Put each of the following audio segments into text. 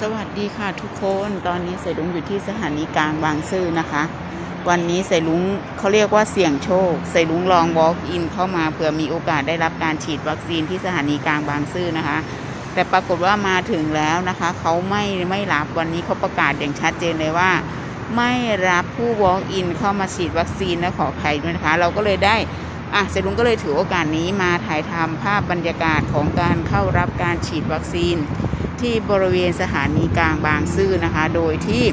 สวัสดีค่ะทุกคนตอนนี้ใส่ลุงอยู่ที่สถานีกลางบางซื่อนะคะ วันนี้ใส่ลุงเขาเรียกว่าเสี่ยงโชค ใส่ลุงลอง walk in เข้ามาเผื่อมีโอกาสได้รับการฉีดวัคซีนที่สถานีกลางบางซื่อนะคะ แต่ปรากฏว่ามาถึงแล้วนะคะเขาไม่ไม่รับวันนี้เขาประกาศอย่างชัดเจนเลยว่า ไม่รับผู้ walk in เข้ามาฉีดวัคซีนและขออภัยด้วยนะคะ เราก็เลยได้อะเสลุงก็เลยถือโอกาสนี้มาถ่ายทำภาพบรรยากาศของการเข้ารับการฉีดวัคซีน ที่บริเวณสถานีกลางบางซื่อนะคะ โดยที่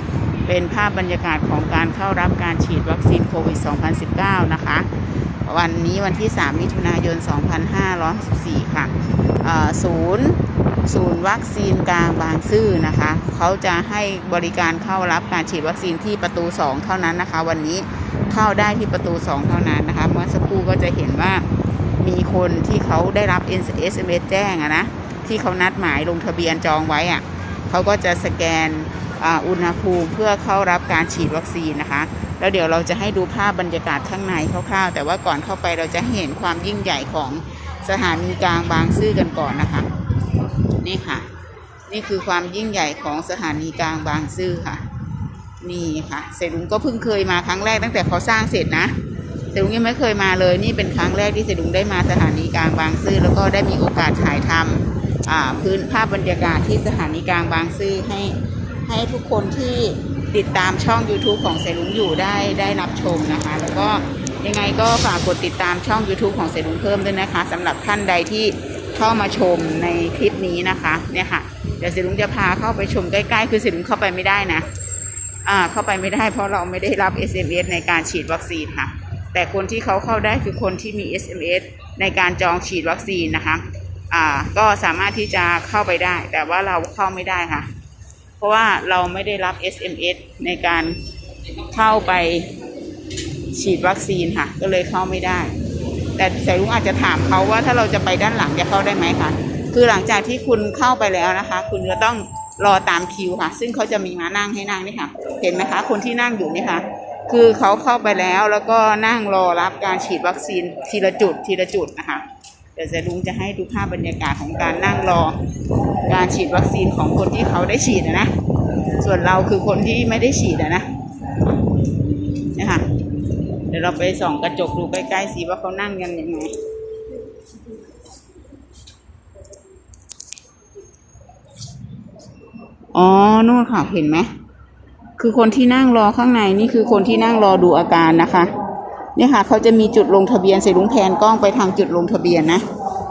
เป็นภาพบรรยากาศของการเข้ารับการฉีดวัคซีนโควิด 2019 นะคะ วันนี้วันที่ 3 มิถุนายน 2564 ค่ะศูนย์ศูนย์วัคซีนกลางบางซื่อนะคะ เขาจะให้บริการเข้ารับการฉีดวัคซีนที่ประตู 2 เท่านั้นนะคะ วันนี้เข้าได้ที่ประตู 2 เท่านั้นนะคะ เมื่อสักครู่ก็จะเห็นว่ามีคนที่เขาได้รับ SMS แจ้งอะนะ ที่เขานัดหมายลงทะเบียนจองไว้อะเขาก็จะสแกนอุณหภูมิเพื่อเข้ารับการฉีดวัคซีนนะคะ แล้วเดี๋ยวเราจะให้ดูภาพบรรยากาศข้างในคร่าวๆ แต่ว่าก่อนเข้าไปเราจะเห็นความยิ่งใหญ่ของสถานีกลางบางซื่อกันก่อนนะคะ นี่ค่ะ นี่คือความยิ่งใหญ่ของสถานีกลางบางซื่อค่ะ นี่ค่ะเสรุงก็เพิ่งเคยมาครั้งแรกตั้งแต่เขาสร้างเสร็จนะเสรุงยังไม่เคยมาเลย นี่เป็นครั้งแรกที่เสรุงได้มาสถานีกลางบางซื่อแล้วก็ได้มีโอกาสถ่ายทำอ่า พื้นภาพบรรยากาศที่สถานีกลางบางซื่อให้ให้ทุกคนที่ติดตามช่อง YouTube ของเสรุงอยู่ได้ได้รับชมนะคะ แล้วก็ยังไงก็ฝากกดติดตามช่อง YouTube ของเสรุงเพิ่มด้วยนะคะสำหรับท่านใดที่เข้ามาชมในคลิปนี้นะคะเนี่ยค่ะเดี๋ยวเสรุงจะพาเข้าไปชมใกล้ๆ คือเสรุงเข้าไปไม่ได้นะอ่าเข้าไปไม่ได้เพราะเราไม่ได้รับ SMS ในการฉีดวัคซีนค่ะ แต่คนที่เขาเข้าได้คือคนที่มี SMS ในการจองฉีดวัคซีนนะคะ อ่าก็สามารถที่จะเข้าไปได้ แต่ว่าเราเข้าไม่ได้ค่ะ เพราะว่าเราไม่ได้รับ SMS ในการเข้าไปฉีดวัคซีนค่ะ ก็เลยเข้าไม่ได้ แต่สายลุงอาจจะถามเขาว่าถ้าเราจะไปด้านหลังจะเข้าได้ไหมคะคือหลังจากที่คุณเข้าไปแล้วนะคะ คุณก็ต้องรอตามคิวค่ะ ซึ่งเขาจะมีมานั่งให้นั่งนี่ค่ะ เห็นไหมคะ คนที่นั่งอยู่นี่ค่ะ คือเขาเข้าไปแล้วแล้วก็นั่งรอรับการฉีดวัคซีนทีละจุดทีละจุดนะคะ เดี๋ยวจะลุงจะให้ดูภาพบรรยากาศของการนั่งรอ การฉีดวัคซีนของคนที่เขาได้ฉีดนะ ส่วนเราคือคนที่ไม่ได้ฉีดอะนะนี่ค่ะเดี๋ยวเราไปส่องกระจกดูใกล้ๆสิว่าเขานั่งกันยังไงอ๋อ นู่นค่ะ เห็นไหม คือคนที่นั่งรอข้างในนี่คือคนที่นั่งรอดูอาการนะคะ เนี่ยค่ะเขาจะมีจุดลงทะเบียนใส่ลุงแพนกล้องไปทางจุดลงทะเบียนนะ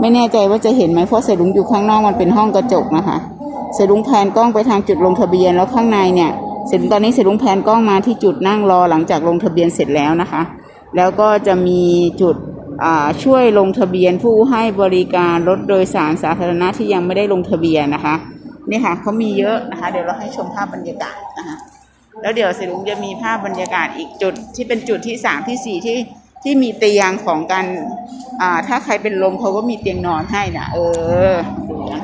ไม่แน่ใจว่าจะเห็นไหมเพราะใส่ลุงอยู่ข้างนอกมันเป็นห้องกระจกนะคะใส่ลุงแพนกล้องไปทางจุดลงทะเบียนแล้วข้างในเนี่ยเสร็จตอนนี้ใส่ลุงแพนกล้องมาที่จุดนั่งรอหลังจากลงทะเบียนเสร็จแล้วนะคะ แล้วก็จะมีจุดช่วยลงทะเบียนผู้ให้บริการรถโดยสารสาธารณะที่ยังไม่ได้ลงทะเบียนนะคะนี่ค่ะเขามีเยอะนะคะ เดี๋ยวเราให้ชมภาพบรรยากาศนะคะ แล้วเดี๋ยวสิลุงจะมีภาพบรรยากาศอีกจุดที่เป็นจุดที่สามที่สี่ที่ที่มีเตียงของการอ่าถ้าใครเป็นลมเขาก็มีเตียงนอนให้นะเออดูนะ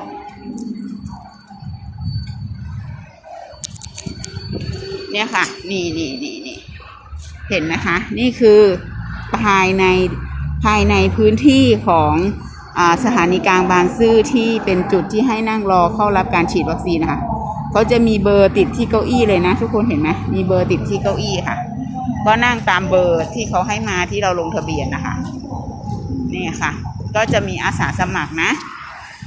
เนี่ยค่ะ นี่นี่นี่นี่เห็นไหมคะ นี่คือภายในภายในพื้นที่ของอสถานีกลางบางซื่อที่เป็นจุดที่ให้นั่งรอเข้ารับการฉีดวัคซีนนะคะ เขาจะมีเบอร์ติดที่เก้าอี้เลยนะ ทุกคนเห็นไหมมีเบอร์ติดที่เก้าอี้ค่ะ ก็นั่งตามเบอร์ที่เขาให้มาที่เราลงทะเบียนนะคะนี่ค่ะ ก็จะมีอาสาสมัครนะ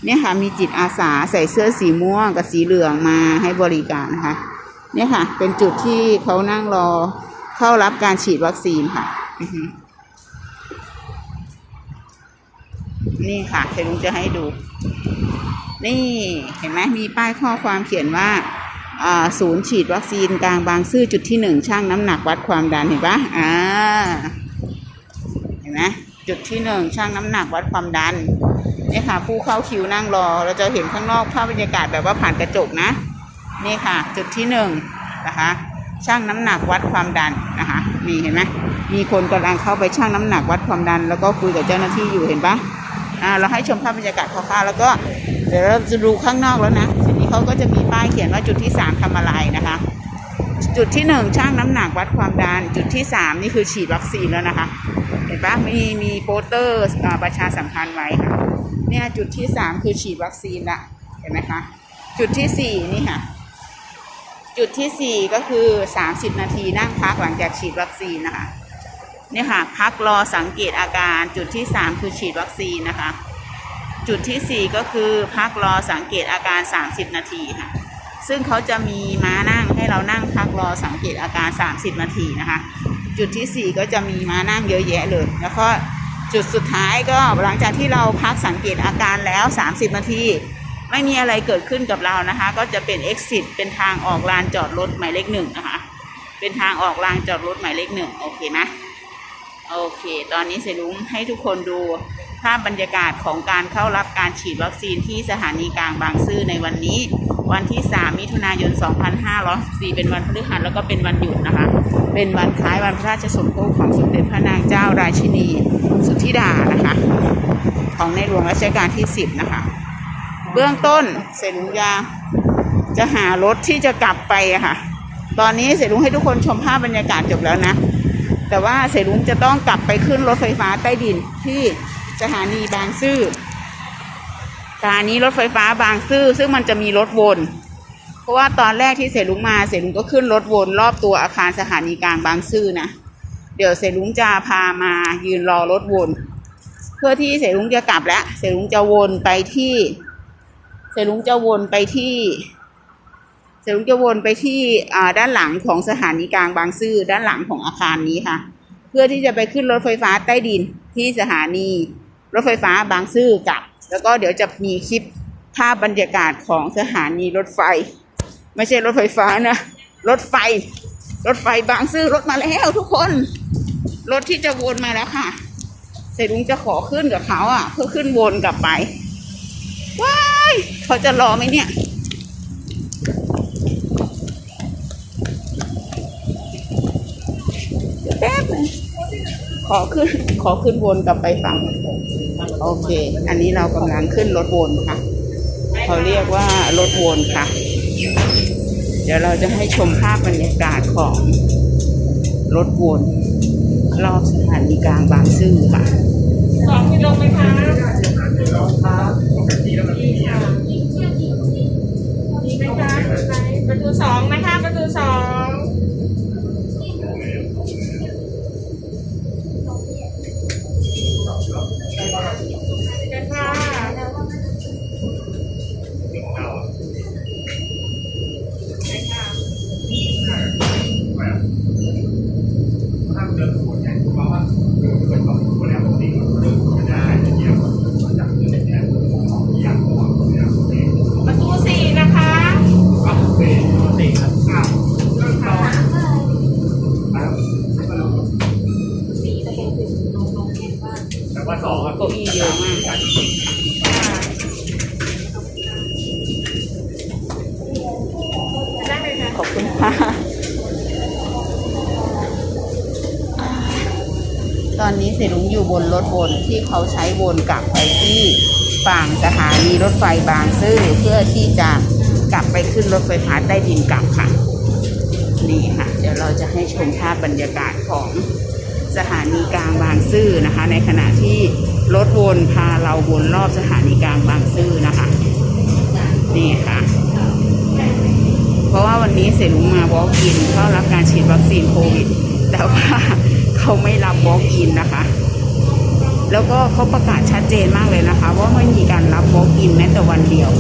เนี่ยค่ะมีจิตอาสาใส่เสื้อสีม่วงกับสีเหลืองมาให้บริการนะคะเนี่ยค่ะ เป็นจุดที่เขานั่งรอเข้ารับการฉีดวัคซีนค่ะนี่ค่ะเดี๋ยวลุงจะให้ดู นี่เห็นไหมมีป้ายข้อความเขียนว่าศูนย์ฉีดวัคซีนกลางบางซื่อจุดที่หนึ่งช่างน้ำหนักวัดความดันเห็นปะอ่าเห็นไหมจุดที่หนึ่งช่างน้ำหนักวัดความดันนี่ค่ะ ผู้เข้าคิวนั่งรอ เราจะเห็นข้างนอกภาพบรรยากาศแบบว่าผ่านกระจกนะ นี่ค่ะ จุดที่หนึ่งนะคะช่างน้ำหนักวัดความดันนะคะนี่เห็นไหมมีคนกำลังเข้าไปชั่งน้ำหนักวัดความดัน แล้วก็คุยกับเจ้าหน้าที่อยู่เห็นปะอ่าเราให้ชมภาพบรรยากาศคร่าวๆแล้วก็ เดี๋ยวเราจะดูข้างนอกแล้วนะทีนี้เขาก็จะมีป้ายเขียนว่าจุดที่สามทำอะไรนะคะ จุดที่หนึ่งช่างน้ำหนักวัดความดัน จุดที่สามนี่คือฉีดวัคซีนแล้วนะคะ เห็นปะมีมีโปสเตอร์ประชาสัมพันธ์ไว้ค่ะ เนี่ยจุดที่สามคือฉีดวัคซีนละเห็นไหมคะ จุดที่สี่นี่ค่ะ จุดที่สี่ก็คือ30นาทีนั่งพักหลังจากฉีดวัคซีนนะคะเนี่ยค่ะ พักรอสังเกตอาการจุดที่3คือฉีดวัคซีนนะคะ จุดทีสี่ 4 ก็คือพักรอสังเกตอาการ 30 นาทีค่ะ ซึ่งเขาจะมีม้านั่งให้เรานั่งพักรอสังเกตอาการ 30 นาทีนะคะ จุดทีสี่ 4 ก็จะมีม้านั่งเยอะแยะเลย แล้วก็จุดสุดท้ายก็หลังจากที่เราพักสังเกตอาการแล้ว 30 นาที ไม่มีอะไรเกิดขึ้นกับเรานะคะ ก็จะเป็น exit เป็นทางออกลานจอดรถหมายเลขหนึ่งนะคะ เป็นทางออกลานจอดรถหมายเลขหนึ่งโอเคไหมโอเค ตอนนี้เสรุ้งให้ทุกคนดู ภาพบรรยากาศของการเข้ารับการฉีดวัคซีนที่สถานีกลางบางซื่อในวันนี้ วันที่ 3 มิถุนายน 2564 เป็นวันพฤหัสแล้วก็เป็นวันหยุดนะคะ เป็นวันคล้ายวันพระราชสมภพของสมเด็จพระนางเจ้าราชินีสุทธิดานะคะ ของในหลวงรัชกาลที่ 10 นะคะ เบื้องต้นเสรุงยาจะหารถที่จะกลับไปะค่ะ ตอนนี้เสรุงให้ทุกคนชมภาพบรรยากาศจบแล้วนะแต่ว่าเสรุงจะต้องกลับไปขึ้นรถไฟฟ้าใต้ดินที่ สถานีบางซื่อสถานีรถไฟฟ้าบางซื่อซึ่งมันจะมีรถวน เพราะว่าตอนแรกที่เสรุงมาเสรุงก็ขึ้นรถวนรอบตัวอาคารสถานีกลางบางซื่อนะเดี๋ยวเสรุงจะพามายืนรอรถวน เพื่อที่เสรุงจะกลับแล้วเสรุงจะวนไปที่ เสรุงจะวนไปที่ เสรุงจะวนไปที่ด้านหลังของสถานีกลางบางซื่อด้านหลังของอาคารนี้ค่ะ เพื่อที่จะไปขึ้นรถไฟฟ้าใต้ดินที่สถานี รถไฟฟ้าบางซื่อกลับ แล้วก็เดี๋ยวจะมีคลิปภาพบรรยากาศของสถานีรถไฟ ไม่ใช่รถไฟฟ้านะ รถไฟ รถไฟบางซื่อรถมาแล้วทุกคน รถที่จะวนมาแล้วค่ะเสรีลุงจะขอขึ้นกับเขาอะ เพื่อขึ้นวนกลับไปว้ายเขาจะรอไหมเนี่ยแป๊บนึงขอขึ้น ขอขึ้นวนกลับไปฝั่ง โอเค อันนี้เรากำลังขึ้นรถวนค่ะ เขาเรียกว่ารถวนค่ะ เดี๋ยวเราจะให้ชมภาพบรรยากาศของรถวนรอบสถานีกลางบางซื่อค่ะสองกิโลไหมคะดีไหมคะประตูสองนะคะประตูสองเชิญค่ะประตูสี่นะคะ แต่ว่าสองครับ เก้าอี้เยอะมาก ได้เลยค่ะ ขอบคุณค่ะ ตอนนี้เสรุงอยู่บนรถวนที่เขาใช้วนกลับไปที่ฝั่ง มีรถไฟบางซื่อเพื่อที่จะกลับไปขึ้นรถไฟฟ้าใต้ดินกลับค่ะ นี่ค่ะ เดี๋ยวเราจะให้ชมภาพบรรยากาศของสถานีกลางบางซื่อนะคะ ในขณะที่รถวนพาเราวนรอบสถานีกลางบางซื่อนะคะ นี่ค่ะ เพราะว่าวันนี้เสรุงมา walk in เข้ารับการฉีดวัคซีนโควิด แต่ว่าเขาไม่รับ walk in นะคะ แล้วก็เขาประกาศชัดเจนมากเลยนะคะ ว่าไม่มีการรับ walk in แม้แต่วันเดียว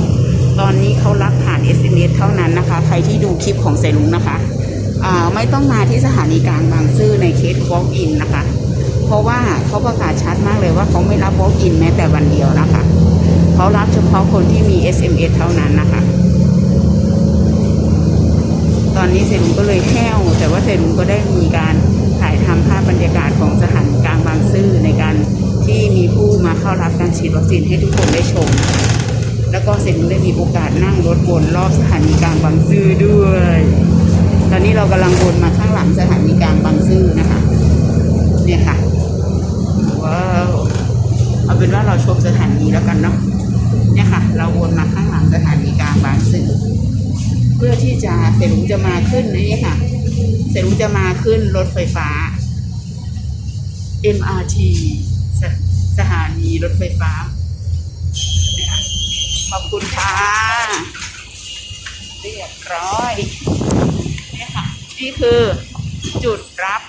ตอนนี้เขารับผ่าน SMS เท่านั้นนะคะ ใครที่ดูคลิปของเสรุงนะคะไม่ต้องมาที่สถานีกลางบางซื่อในเคส walk in นนะคะ เพราะว่าเขาประกาศชัดมากเลยว่าเขาไม่รับ walk in แม้แต่วันเดียวนะคะเขารับเฉพาะคนที่มี SMS เท่านั้นนะคะ ตอนนี้เซรุงก็เลยแห้ว แต่ว่าเซรุงก็ได้มีการถ่ายทำภาพบรรยากาศของสถานีกลางบางซื่อในการ ที่มีผู้มาเข้ารับการฉีดวัคซีนให้ทุกคนได้ชม แล้วก็เซรุงได้มีโอกาสนั่งรถวนรอบสถานีกลางบางซื่อด้วย ตอนนี้เรากำลังวนมาข้างหลังสถานีกลางบางซื่อนะคะ เนี่ยค่ะ ว้าว เอาเป็นว่าเราชมสถานีแล้วกันเนาะ เนี่ยค่ะ เราวนมาข้างหลังสถานีกลางบางซื่อ เพื่อที่จะเสรุงจะมาขึ้นนี่ค่ะเสรุงจะมาขึ้นรถไฟฟ้า MRT สถานีรถไฟฟ้า ขอบคุณค่ะ เรียบร้อยนี่ค่ะ นี่คือจุดรับ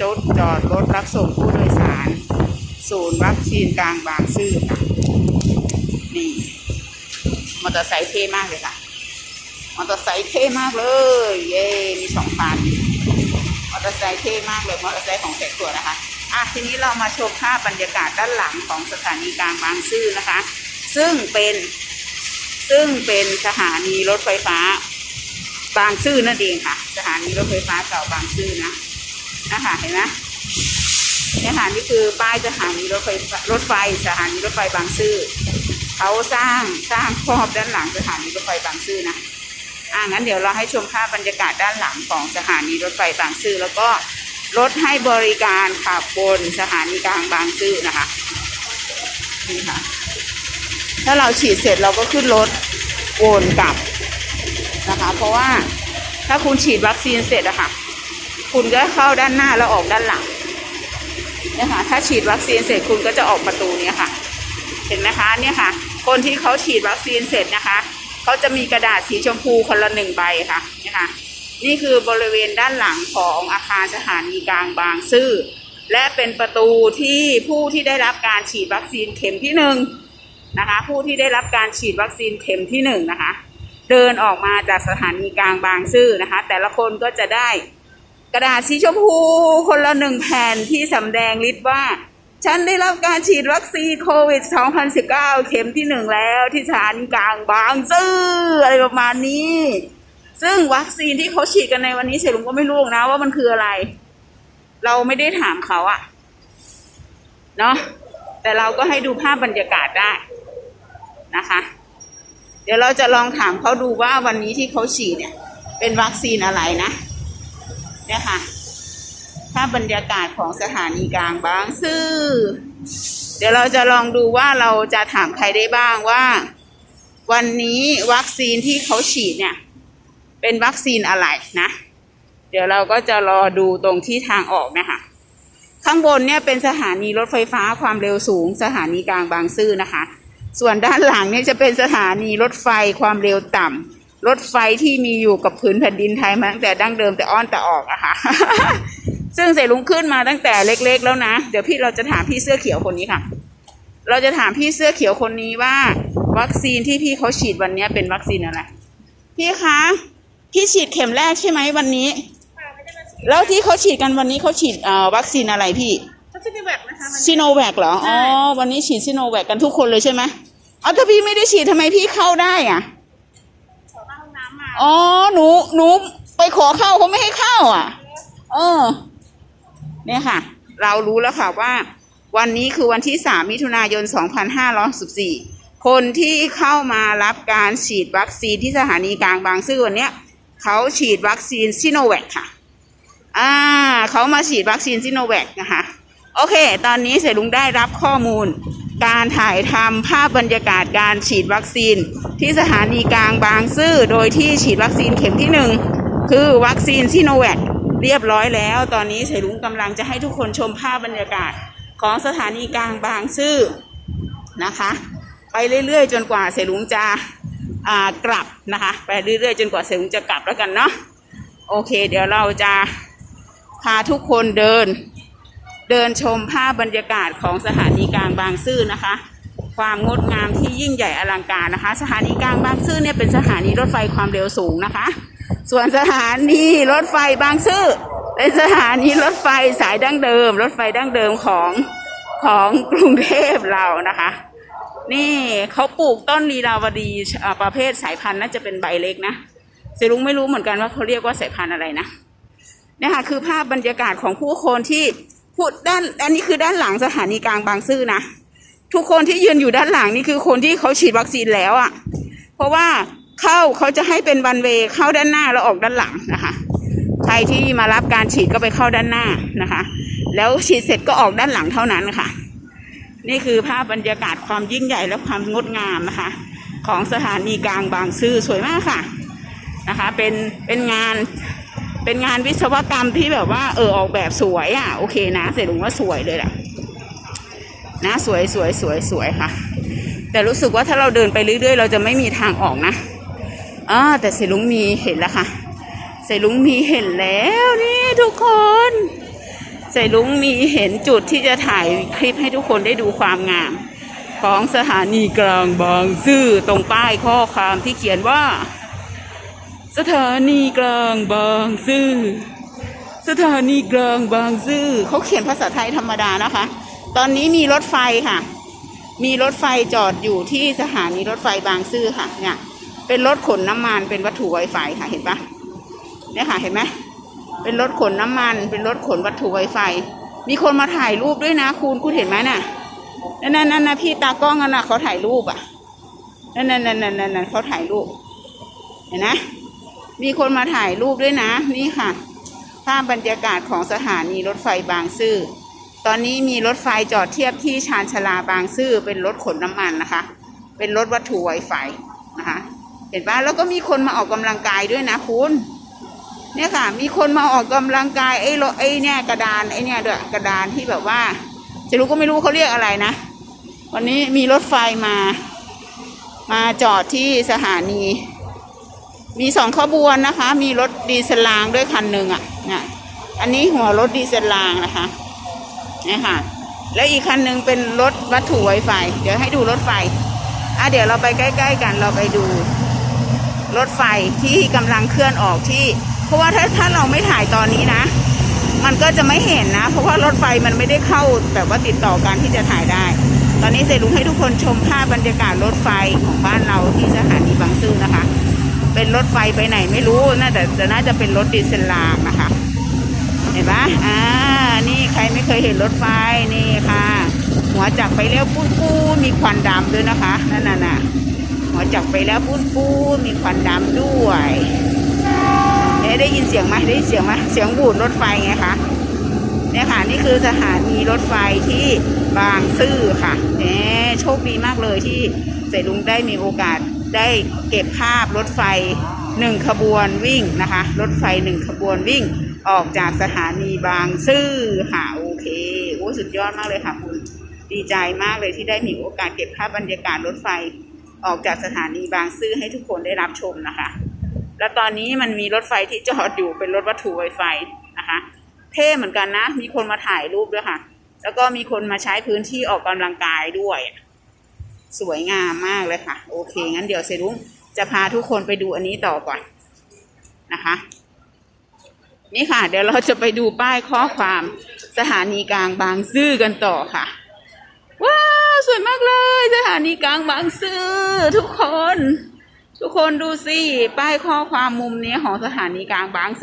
จุดจอดรถรับส่งผู้โดยสาร ศูนย์วัคซีนกลางบางซื่อค่ะนี่มอเตอร์ไซค์เท่มากเลยค่ะมอเตอร์ไซค์เท่มากเลย เย้ มีสองคันมอเตอร์ไซค์เท่มากเลย มอเตอร์ไซค์ของแสกตัวนะคะ อะทีนี้เรามาชมภาพบรรยากาศด้านหลังของสถานีกลางบางซื่อนะคะ ซึ่งเป็นซึ่งเป็นสถานีรถไฟฟ้า บางซื่อนั่นเองค่ะ สถานีรถไฟฟ้าเก่าบางซื่อนะนะคะเห็นไหมเนี่ยค่ะนี่คือป้ายสถานีรถไฟรถไฟสถานีรถไฟบางซื่อเขาสร้างสร้างครอบด้านหลังสถานีรถไฟบางซื่อนะอ่างั้นเดี๋ยวเราให้ชมภาพบรรยากาศด้านหลังของสถานีรถไฟบางซื่อแล้วก็ รถให้บริการขับบนสถานีกลางบางซื่อนะคะนี่ค่ะถ้าเราฉีดเสร็จเราก็ขึ้นรถวนกลับนะคะ เพราะว่าถ้าคุณฉีดวัคซีนเสร็จอะค่ะ คุณก็เข้าด้านหน้าแล้วออกด้านหลังเนี่ยค่ะ ถ้าฉีดวัคซีนเสร็จคุณก็จะออกประตูเนี้ยค่ะ เห็นไหมคะเนี่ยค่ะ คนที่เขาฉีดวัคซีนเสร็จนะคะเขาจะมีกระดาษสีชมพูคนละหนึ่งใบค่ะเนี่ยค่ะ นี่คือบริเวณด้านหลังของอาคารสถานีกลางบางซื่อ และเป็นประตูที่ผู้ที่ได้รับการฉีดวัคซีนเข็มที่หนึ่งนะคะ ผู้ที่ได้รับการฉีดวัคซีนเข็มที่หนึ่งนะคะ เดินออกมาจากสถานีกลางบางซื่อนะคะ แต่ละคนก็จะได้กระดาษสีชมพูคนละหนึ่งแผ่นที่สำแดงฤทธิ์ว่า ฉันได้รับการฉีดวัคซีนโควิด 2019 เข็มที่หนึ่งแล้วที่สถานีกลางบางซื่ออะไรประมาณนี้ ซึ่งวัคซีนที่เขาฉีดกันในวันนี้เสลุงก็ไม่รู้นะว่ามันคืออะไร เราไม่ได้ถามเขาอะเนาะแต่เราก็ให้ดูภาพบรรยากาศได้นะคะ เดี๋ยวเราจะลองถามเขาดูว่าวันนี้ที่เขาฉีดเนี่ย เป็นวัคซีนอะไรนะเนี่ยค่ะภาพบรรยากาศของสถานีกลางบางซื่อเดี๋ยวเราจะลองดูว่าเราจะถามใครได้บ้างว่า วันนี้วัคซีนที่เขาฉีดเนี่ย เป็นวัคซีนอะไรนะ เดี๋ยวเราก็จะรอดูตรงที่ทางออกนะคะข้างบนเนี่ยเป็นสถานีรถไฟฟ้าความเร็วสูง สถานีกลางบางซื่อนะคะ ส่วนด้านหลังเนี่ยจะเป็นสถานีรถไฟความเร็วต่ำรถไฟที่มีอยู่กับผืนแผ่นดินไทยมาตั้งแต่ดั้งเดิมแต่อ้อนแต่ออกอะค่ะ ซึ่งเสลุงขึ้นมาตั้งแต่เล็กๆแล้วนะ เดี๋ยวพี่เราจะถามพี่เสื้อเขียวคนนี้ค่ะ เราจะถามพี่เสื้อเขียวคนนี้ว่า วัคซีนที่พี่เขาฉีดวันนี้เป็นวัคซีนอะไร พี่คะ พี่ฉีดเข็มแรกใช่ไหมวันนี้ ค่ะไม่ได้มาฉีดแล้วที่เขาฉีดกันวันนี้เขาฉีดเอ่อวัคซีนอะไรพี่เขาจะมีแบบนะคะมัน ซิโนแวคเหรอใช่ อ๋อวันนี้ฉีดซิโนแวคกันทุกคนเลยใช่ไหมอ๋อถ้าพี่ไม่ได้ฉีดทำไมพี่เข้าได้อะขอเข้าห้องน้ำมาอ๋อหนูหนูไปขอเข้าเขาไม่ให้เข้าอะ เออ เนี่ยค่ะ เรารู้แล้วค่ะว่า วันนี้คือวันที่ 3 มิถุนายน 2564 คนที่เข้ามารับการฉีดวัคซีนที่สถานีกลางบางซื่อวันเนี้ย เขาฉีดวัคซีนซิโนแวคค่ะ อ่าเขามาฉีดวัคซีนซิโนแวคนะคะ โอเค ตอนนี้เสรุงได้รับข้อมูล การถ่ายทำภาพบรรยากาศการฉีดวัคซีน ที่สถานีกลางบางซื่อโดยที่ฉีดวัคซีนเข็มที่หนึ่งคือวัคซีนซิโนแวคเรียบร้อยแล้ว ตอนนี้เสรุงกำลังจะให้ทุกคนชมภาพบรรยากาศของสถานีกลางบางซื่อนะคะ ไปเรื่อยๆ จนกว่าเสรุงจะ กลับนะคะ ไปเรื่อยๆจนกว่าเสรุงจะกลับแล้วกันเนาะโอเค เดี๋ยวเราจะพาทุกคนเดิน เดินชมภาพบรรยากาศของสถานีกลางบางซื่อนะคะ ความงดงามที่ยิ่งใหญ่อลังการนะคะ สถานีกลางบางซื่อเนี่ยเป็นสถานีรถไฟความเร็วสูงนะคะ ส่วนสถานีรถไฟบางซื่อเป็นสถานีรถไฟสายดั้งเดิม รถไฟดั้งเดิมของของกรุงเทพเรานะคะ นี่เขาปลูกต้นลีลาวดีประเภทสายพันธุ์น่าจะเป็นใบเล็กนะเซรุงไม่รู้เหมือนกันว่าเขาเรียกว่าสายพันธุ์อะไรนะนี่ค่ะคือภาพบรรยากาศของผู้คนที่พูดด้านอันนี้คือด้านหลังสถานีกลางบางซื่อนะทุกคนที่ยืนอยู่ด้านหลังนี่คือคนที่เขาฉีดวัคซีนแล้วอะ่ะ เพราะว่าเข้าเขาจะให้เป็นวันเวเข้าด้านหน้าแล้วออกด้านหลังนะคะ ใครที่มารับการฉีดก็ไปเข้าด้านหน้านะคะ แล้วฉีดเสร็จก็ออกด้านหลังเท่านั้นค่ะ นี่คือภาพบรรยากาศความยิ่งใหญ่และความงดงามนะคะ ของสถานีกลางบางซื่อสวยมากค่ะนะคะ เป็นเป็นงานเป็นงานวิศวกรรมที่แบบว่าเออออกแบบสวยอะโอเคนะเสร็จลุงว่าสวยเลยแหละนะสวยสวยสวยสวยค่ะ แต่รู้สึกว่าถ้าเราเดินไปเรื่อยๆ เราจะไม่มีทางออกนะอ่าแต่เสลุงมีเห็นแล้วค่ะใส่ลุงมีเห็นแล้วนี่ทุกคน ใส่ลุงมีเห็นจุดที่จะถ่ายคลิปให้ทุกคนได้ดูความงาม ของสถานีกลางบางซื่อตรงป้ายข้อความที่เขียนว่า สถานีกลางบางซื่อสถานีกลางบางซื่อเขาเขียนภาษาไทยธรรมดานะคะ ตอนนี้มีรถไฟค่ะ มีรถไฟจอดอยู่ที่สถานีรถไฟบางซื่อค่ะ เนี่ย เป็นรถขนน้ำมันเป็นวัตถุไวไฟค่ะเห็นปะเนี่ยค่ะเห็นไหม เป็นรถขนน้ำมัน เป็นรถขนวัตถุไวไฟ มีคนมาถ่ายรูปด้วยนะคุณคุณเห็นไหมน่ะนั่นนั่นนั่นนะพี่ตากล้องนั่นนะเขาถ่ายรูปอะนั่นนั่นนั่นนั่นนั่นเขาถ่ายรูป เห็นนะมีคนมาถ่ายรูปด้วยนะ นี่ค่ะ ภาพบรรยากาศของสถานีรถไฟบางซื่อ ตอนนี้มีรถไฟจอดเทียบที่ชานชาลาบางซื่อ เป็นรถขนน้ำมันนะคะ เป็นรถวัตถุไวไฟนะคะ เห็นปะแล้วก็มีคนมาออกกำลังกายด้วยนะคุณ เนี่ยค่ะ มีคนมาออกกำลังกายไอ้รถไอ้เนี่ยกระดานไอ้เนี่ยด้วยกระดานที่แบบว่า จะรู้ก็ไม่รู้เขาเรียกอะไรนะ วันนี้มีรถไฟมา มาจอดที่สถานี มีสองขบวนนะคะ มีรถดีเซลรางด้วยคันหนึ่งอะเนี่ยอันนี้หัวรถดีเซลรางนะคะเนี่ยค่ะ แล้วอีกคันหนึ่งเป็นรถวัตถุไวไฟ เดี๋ยวให้ดูรถไฟอะเดี๋ยวเราไปใกล้ ๆ กันเราไปดู รถไฟที่กำลังเคลื่อนออกที่ เพราะว่าถ้าถ้าเราไม่ถ่ายตอนนี้นะ มันก็จะไม่เห็นนะ เพราะว่ารถไฟมันไม่ได้เข้าแบบว่าติดต่อกันที่จะถ่ายได้ ตอนนี้เซรุงให้ทุกคนชมภาพบรรยากาศรถไฟของบ้านเราที่สถานีบางซื่อนะคะ เป็นรถไฟไปไหนไม่รู้น่าแต่แต่น่าจะเป็นรถดีเซลรางนะคะ เห็นปะอ่านี่ใครไม่เคยเห็นรถไฟนี่ค่ะ หัวจักไปแล้วปูนปูนมีควันดำด้วยนะคะนั่นน่ะนะหัวจักไปแล้วปูนปูนมีควันดำด้วย เอ๊ะได้ยินเสียงไหมได้ยินเสียงไหมเสียงบูดรถไฟไงคะเนี่ยค่ะนี่คือสถานีรถไฟที่บางซื่อค่ะเอ๊ะโชคดีมากเลยที่เสลุงได้มีโอกาสได้เก็บภาพรถไฟหนึ่งขบวนวิ่งนะคะ รถไฟหนึ่งขบวนวิ่งออกจากสถานีบางซื่อค่ะโอเคโอ้สุดยอดมากเลยค่ะคุณดีใจมากเลยที่ได้มีโอกาสเก็บภาพบรรยากาศรถไฟออกจากสถานีบางซื่อให้ทุกคนได้รับชมนะคะ แล้วตอนนี้มันมีรถไฟที่จอดอยู่เป็นรถวัตถุไวไฟนะคะเท่เหมือนกันนะ มีคนมาถ่ายรูปด้วยค่ะ แล้วก็มีคนมาใช้พื้นที่ออกกำลังกายด้วย สวยงามมากเลยค่ะ โอเค งั้นเดี๋ยวเซรุ้งจะพาทุกคนไปดูอันนี้ต่อก่อนนะคะ นี่ค่ะ เดี๋ยวเราจะไปดูป้ายข้อความสถานีกลางบางซื่อกันต่อค่ะว้าวสวยมากเลย สถานีกลางบางซื่อทุกคน ทุกคนดูสิ ป้ายข้อความมุมนี้ของสถานีกลางบางซื่อ